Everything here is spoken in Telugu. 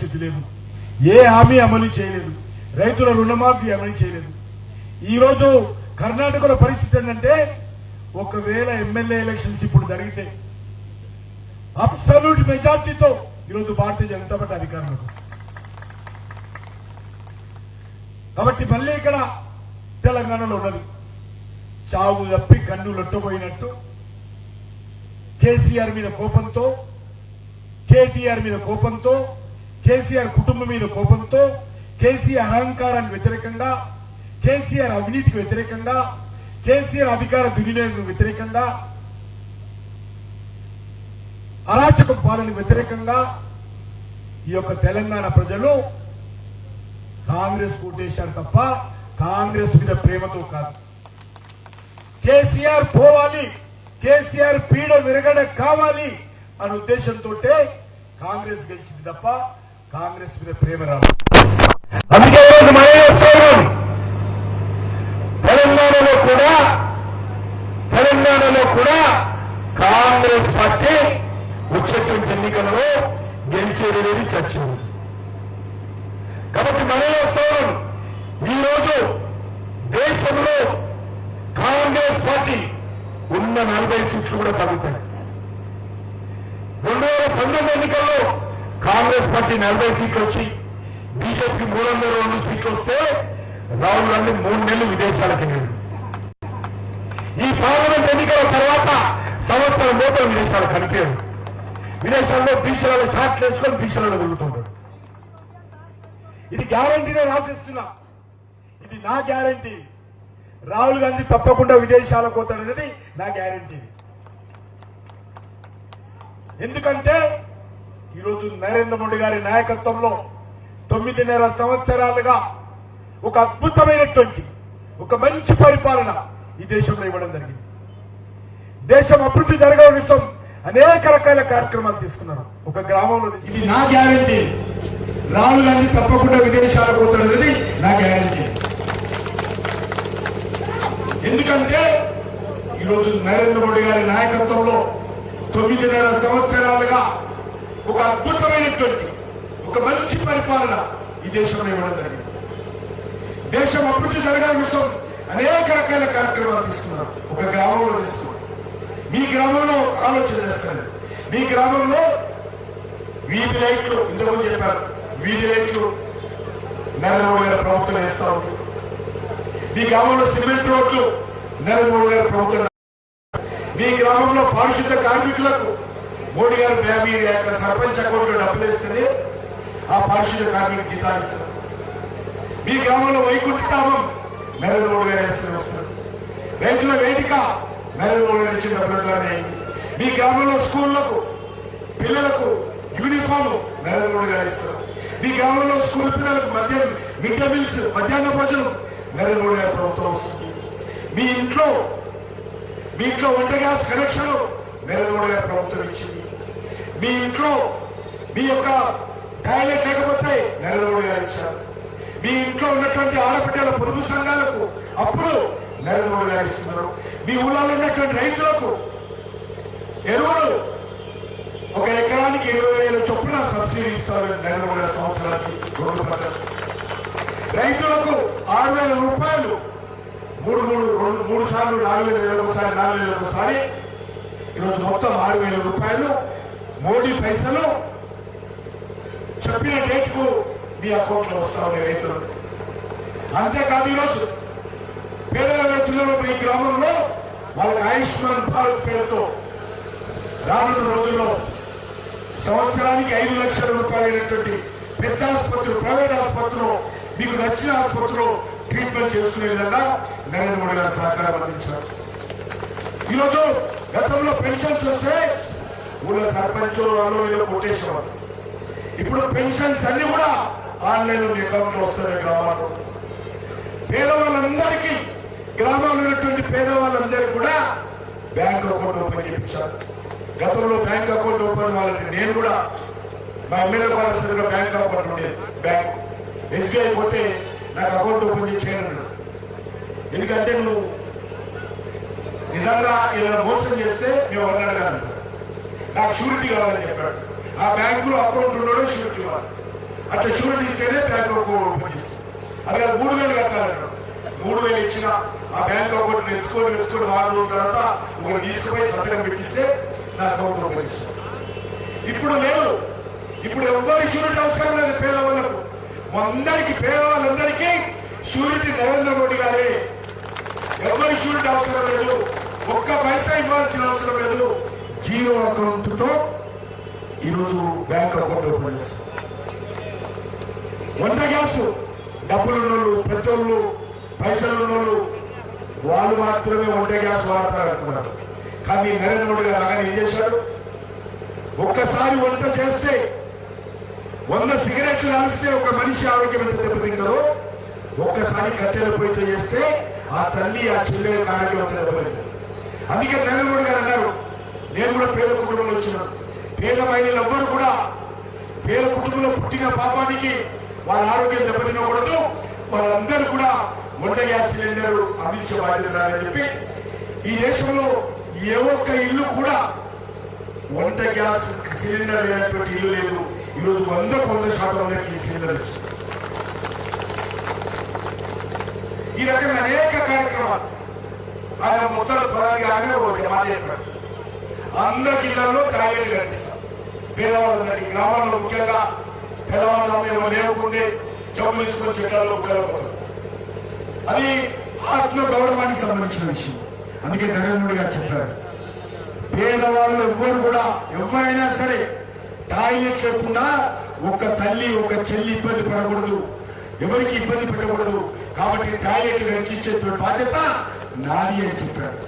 పరిస్థితి లేదు. ఏ హామీ అమలు చేయలేదు. రైతుల రుణమాఫీ అమలు చేయలేదు. ఈ రోజు కర్ణాటకలో పరిస్థితి ఏంటంటే ఒకవేళ ఎమ్మెల్యే ఎలక్షన్స్ ఇప్పుడు జరిగితే అబ్సల్యూట్ మెజార్టీతో ఈరోజు భారతీయ జనతా పార్టీ అధికారంలో కాబట్టి మళ్ళీ ఇక్కడ తెలంగాణలో ఉన్నది. చావు తప్పి కన్ను లొట్టబోయినట్టు కేసీఆర్ మీద కోపంతో కేటీఆర్ మీద కోపంతో కేసీఆర్ కుటుంబం మీద కోపంతో కేసీఆర్ అహంకారానికి వ్యతిరేకంగా కేసీఆర్ అవినీతికి వ్యతిరేకంగా కేసీఆర్ అధికార దుర్వినియోగం వ్యతిరేకంగా అరాచక పాలన వ్యతిరేకంగా ఈ యొక్క తెలంగాణ ప్రజలు కాంగ్రెస్ కోటేశారు తప్ప కాంగ్రెస్ మీద ప్రేమతో కాదు. కేసీఆర్ పోవాలి కేసీఆర్ పీడ విరగడ కావాలి అనే ఉద్దేశంతో కాంగ్రెస్ గెలిచింది తప్ప కాంగ్రెస్ మీద ప్రేమ రాదు. అందుకే ఈరోజు తెలంగాణలో కూడా తెలంగాణలో కూడా కాంగ్రెస్ పార్టీ వచ్చేటువంటి ఎన్నికలలో గెలిచేది చర్చ కాబట్టి మన వస్తున్నాం ఈరోజు దేశంలో కాంగ్రెస్ పార్టీ ఉన్న నలభై సీట్లు కూడా తగ్గుతాయి. రెండు వేల పంతొమ్మిది ఎన్నికల్లో కాంగ్రెస్ పార్టీ నలభై సీట్లు వచ్చి బీజేపీకి మూడు వందల రెండు సీట్లు వస్తే రాహుల్ గాంధీ మూడు నెలలు విదేశాలకు వెళ్ళాడు ఈ పార్లమెంట్ ఎన్నికల తర్వాత సంవత్సరం లోపల విదేశాలు కనిపించాడు విదేశాల్లో బీసీలలో షాట్లు వేసుకొని బీసీలలో తిరుగుతుంటాడు ఇది గ్యారంటీనే రాసిస్తున్నా ఇది నా గ్యారంటీ రాహుల్ గాంధీ తప్పకుండా విదేశాలకు పోతాడనేది నా గ్యారంటీ ఎందుకంటే ఈరోజు నరేంద్ర మోడీ గారి నాయకత్వంలో తొమ్మిదిన్నర సంవత్సరాలుగా ఒక అద్భుతమైనటువంటి ఒక మంచి పరిపాలన ఈ దేశంలో ఇవ్వడం జరిగింది. దేశం అభివృద్ధి జరగడం కోసం అనేక రకాల కార్యక్రమాలు తీసుకున్నారు. ఒక గ్రామంలో ఇది నా గ్యారంటీ. రాహుల్ గాంధీ తప్పకుండా విదేశాలకు పోతున్నది నా గ్యారంటీ. ఎందుకంటే ఈరోజు నరేంద్ర మోడీ గారి నాయకత్వంలో తొమ్మిదిన్నర సంవత్సరాలుగా ఒక అద్భుతమైనటువంటి ఒక మంచి పరిపాలన ఈ దేశంలో ఇవ్వడం జరిగింది. దేశం అభివృద్ధి జరగడం కోసం అనేక రకాల కార్యక్రమాలు తీసుకున్నారు ఒక గ్రామంలో తీసుకున్నాం. మీ గ్రామంలో ఒక ఆలోచన చేస్తాను. మీ గ్రామంలో వీధి లైట్లు ఇంతకుముందు చెప్పారు వీధి లైట్లు నరేంద్ర మోడీ గారి ప్రభుత్వం వేస్తా ఉంది. మీ గ్రామంలో సిమెంట్ రోడ్లు నరేంద్ర మోడీ గారి ప్రభుత్వం. మీ గ్రామంలో పారిశుద్ధ కార్మికులకు మోడీ గారు మీ యొక్క సర్పంచ్ అకౌంట్లో డబ్బులు ఆ పారిశుద్ధ కార్మిక జీతాలు ఇస్తారు. మీ గ్రామంలో వైకుంఠ గ్రామం నరేంద్ర మోడీ గారు వేస్తున్న వస్తారు. రైతుల వేదిక నరేంద్ర మోడీ గారు ఇచ్చిన డబ్బుల ద్వారా మీ గ్రామంలో స్కూళ్ళకు పిల్లలకు యూనిఫామ్ నరేంద్ర మోడీ గారు ఇస్తారు. మీ గ్రామంలో స్కూల్ పిల్లలకు మధ్యాహ్నం మిడ్ డే మీల్స్ మధ్యాహ్న భోజనం నరేంద్ర మోడీ గారి ప్రభుత్వం వస్తుంది. మీ ఇంట్లో మీ ఇంట్లో వంట గ్యాస్ కనెక్షన్ నరేంద్ర గారి ప్రభుత్వం ఇచ్చింది. మీ ఇంట్లో మీ యొక్క టాయిలెట్ లేకపోతే నెల రూపాయలు గారు మీ ఇంట్లో ఉన్నటువంటి ఆడబిడ్డల పొరుగు సంఘాలకు అప్పుడు నెల రూపాయలు గారు మీ ఊళ్ళలో ఉన్నటువంటి రైతులకు ఎరువులు ఒక ఎకరానికి ఇరవై వేల చొప్పున సబ్సిడీ ఇస్తారు నెల మోడీ సంవత్సరానికి రెండు రైతులకు ఆరు వేల రూపాయలు మూడు మూడు రెండు మూడు సార్లు నాలుగు వేల వేల ఒకసారి నాలుగు వేల ఒకసారి. ఈరోజు మొత్తం ఆరు వేల రూపాయలు మోడీ పైసలు చెప్పిన డేట్కు మీ అకౌంట్లో వస్తా ఉన్నాయి రైతులు. అంతేకాదు ఈరోజు పేదల రైతులు ఈ గ్రామంలో వాళ్ళకి ఆయుష్మాన్ భారత్ పేరుతో రానున్న రోజుల్లో సంవత్సరానికి ఐదు లక్షల రూపాయలైనటువంటి పెద్ద ఆసుపత్రులు ప్రైవేట్ ఆసుపత్రులు మీకు నచ్చిన ఆసుపత్రులు ట్రీట్మెంట్ చేసుకునే విధంగా నరేంద్ర మోడీ గారు సహకారం అందించారు. ఈరోజు గతంలో పెన్షన్స్ వస్తే ఊళ్ళో సర్పంచ్ వాళ్ళు వీళ్ళు కొట్టేసేవారు ఇప్పుడు పెన్షన్స్ అన్ని కూడా ఆన్లైన్లో అకౌంట్లో వస్తున్నాయి గ్రామాల్లో. పేదవాళ్ళందరికీ గ్రామాల్లో ఉన్నటువంటి పేదవాళ్ళందరికీ కూడా బ్యాంక్ అకౌంట్ ఓపెన్ చేయించారు. గతంలో బ్యాంక్ అకౌంట్ ఓపెన్ వాళ్ళకి నేను కూడా మా ఎమ్మెల్యే కాలేజీలో బ్యాంక్ అకౌంట్ ఉండేది బ్యాంక్. ఎస్బీఐ పోతే నాకు అకౌంట్ ఓపెన్ చేయను ఎందుకంటే నువ్వు నిజంగా ఏదైనా మోసం చేస్తే మేము అన్నాడు నాకు షూరిటీ కావాలని చెప్పాడు. ఆ బ్యాంకులో అకౌంట్ ఉండడం షూరిటీ కావాలి అట్లా షూరిటీ ఇస్తేనే బ్యాంక్ అకౌంట్ ఓపెన్ చేస్తాం అది మూడు వేలు కట్టాలన్నాడు మూడు. వేలు ఇచ్చిన ఆ బ్యాంక్ అకౌంట్ ఎత్తుకొని ఎత్తుకొని వారం రోజుల తర్వాత ఒకటి తీసుకుపోయి సంతకం పెట్టిస్తే నా అకౌంట్ ఓపెన్ ఇప్పుడు లేదు. ఇప్పుడు ఎవ్వరి షూరిటీ అవసరం లేదు పేదవాళ్ళకు. అందరికి పేదవాళ్ళందరికీ షూరిటీ నరేంద్ర మోడీ గారే. ఎవరి షూరిటీ అవసరం లేదు. ఒక్క పైసా ఇవ్వాల్సిన అవసరం లేదు. జీరో అకౌంట్తో ఈరోజు బ్యాంక్ అకౌంట్ ఓపెన్ వంట గ్యాస్ డబ్బులు ఉన్నోళ్ళు పెట్రోళ్ళు పైసలు ఉన్నోళ్ళు వాళ్ళు మాత్రమే వంట గ్యాస్ వాడతారు అనుకున్నారు కానీ నరేంద్ర మోడీ గారు అలాగే ఏం చేశారు ఒక్కసారి వంట చేస్తే వంద సిగరెట్లు కాలిస్తే ఒక మనిషి ఆరోగ్యం ఎంత దెబ్బతిందో ఒక్కసారి కట్టెల పొయ్యితో చేస్తే ఆ తల్లి ఆ చెల్లె ఆరోగ్యం ఎంత దెబ్బతింది అందుకే నరేంద్ర మోడీ గారు అన్నారు నేను కూడా పేద కుటుంబంలో వచ్చినాను పేద మహిళలు ఎవ్వరు కూడా పేద కుటుంబంలో పుట్టిన పాపానికి వాళ్ళ ఆరోగ్యం దెబ్బతినకూడదు. వాళ్ళందరూ కూడా వంట గ్యాస్ సిలిండర్ అందించే బాధ్యత రాదని చెప్పి ఈ దేశంలో ఏ ఒక్క ఇల్లు కూడా వంట గ్యాస్ సిలిండర్ లేనటువంటి ఇల్లు లేదు. ఈరోజు వంద వంద శాతం అందరికీ ఈ సిలిండర్ ఇస్తుంది ఈ రకంగా అనేక కార్యక్రమాలు. ఆయన మొత్తం ప్రధాని ఆమె ఒక మాట అందరి ఇళ్ళలో టాయిలెట్ కట్టిస్తాం పేదవాళ్ళందరికీ గ్రామాల్లో ముఖ్యంగా తెల్లవారుజామున లేకుండే జబ్బు తీసుకొని చెట్లలో ఉపయోగపడదు అది ఆత్మ గౌరవానికి సంబంధించిన విషయం. అందుకే జగన్ గారు చెప్పారు. పేదవాళ్ళు ఎవ్వరు కూడా ఎవరైనా సరే టాయిలెట్ లేకుండా ఒక తల్లి ఒక చెల్లి ఇబ్బంది పడకూడదు. ఎవరికి ఇబ్బంది పెట్టకూడదు. కాబట్టి టాయిలెట్ రక్షించేటువంటి బాధ్యత నాది అని చెప్పారు.